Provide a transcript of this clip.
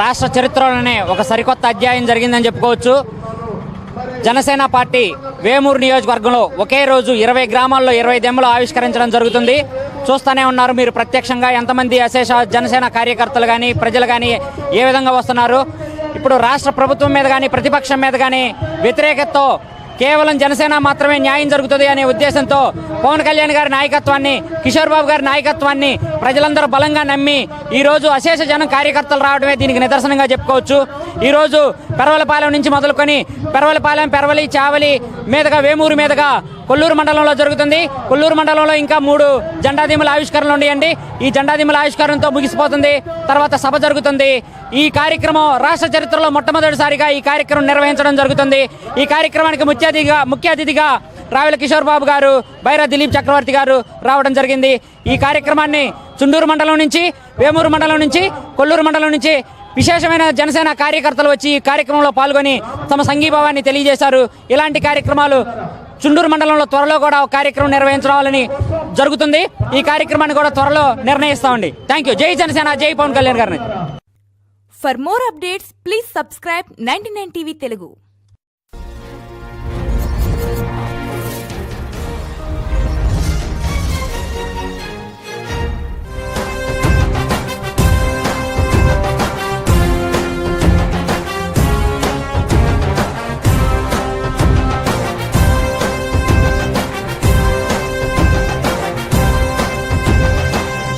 రాష్ట్ర చరిత్రలోనే ఒక సరికొత్త అధ్యాయం జరిగిందని చెప్పుకోవచ్చు. జనసేన పార్టీ వేమూరు నియోజకవర్గంలో ఒకే రోజు ఇరవై గ్రామాల్లో ఇరవై దెమ్మలు ఆవిష్కరించడం జరుగుతుంది. చూస్తూనే ఉన్నారు మీరు ప్రత్యక్షంగా ఎంతమంది అశేష జనసేన కార్యకర్తలు కానీ ప్రజలు కానీ ఏ విధంగా వస్తున్నారు? ఇప్పుడు రాష్ట్ర ప్రభుత్వం మీద కానీ ప్రతిపక్షం మీద కానీ వ్యతిరేకతతో కేవలం జనసేన మాత్రమే న్యాయం జరుగుతుంది అనే ఉద్దేశంతో పవన్ కళ్యాణ్ గారి నాయకత్వాన్ని కిషోర్ బాబు గారి నాయకత్వాన్ని ప్రజలందరూ బలంగా నమ్మి ఈరోజు అశేష జనం కార్యకర్తలు రావడమే దీనికి నిదర్శనంగా చెప్పుకోవచ్చు. ఈరోజు పెరవలపాలెం నుంచి మొదలుకొని పెరవలపాలెం పెరవలి చావలి మీదుగా వేమూరు మీదుగా కొల్లూరు మండలంలో జరుగుతుంది. కొల్లూరు మండలంలో ఇంకా మూడు జెండాదిమ్మల ఆవిష్కరణలు ఉన్నాయండి. ఈ జెండాదిమ్మల ఆవిష్కరణతో ముగిసిపోతుంది. తర్వాత సభ జరుగుతుంది. ఈ కార్యక్రమం రాష్ట్ర చరిత్రలో మొట్టమొదటిసారిగా ఈ కార్యక్రమం నిర్వహించడం జరుగుతుంది. ఈ కార్యక్రమానికి ముఖ్య అతిథిగా ముఖ్య అతిథిగా రావుల కిషోర్ బాబు గారు బైరా దిలీప్ చక్రవర్తి గారు రావడం జరిగింది. ఈ కార్యక్రమాన్ని చుండూరు మండలం నుంచి వేమూరు మండలం నుంచి కొల్లూరు మండలం నుంచి విశేషమైన జనసేన కార్యకర్తలు వచ్చి ఈ కార్యక్రమంలో పాల్గొని తమ సంఘీభావాన్ని తెలియజేశారు. ఇలాంటి కార్యక్రమాలు చుండూరు మండలంలో త్వరలో కూడా ఒక కార్యక్రమం నిర్వహించాలని జరుగుతుంది. ఈ కార్యక్రమాన్ని కూడా త్వరలో నిర్ణయిస్తామండి. థ్యాంక్ యూ జై జనసేన జై పవన్ కళ్యాణ్ గారిని. More updates please subscribe subscribe 99 TV Telugu.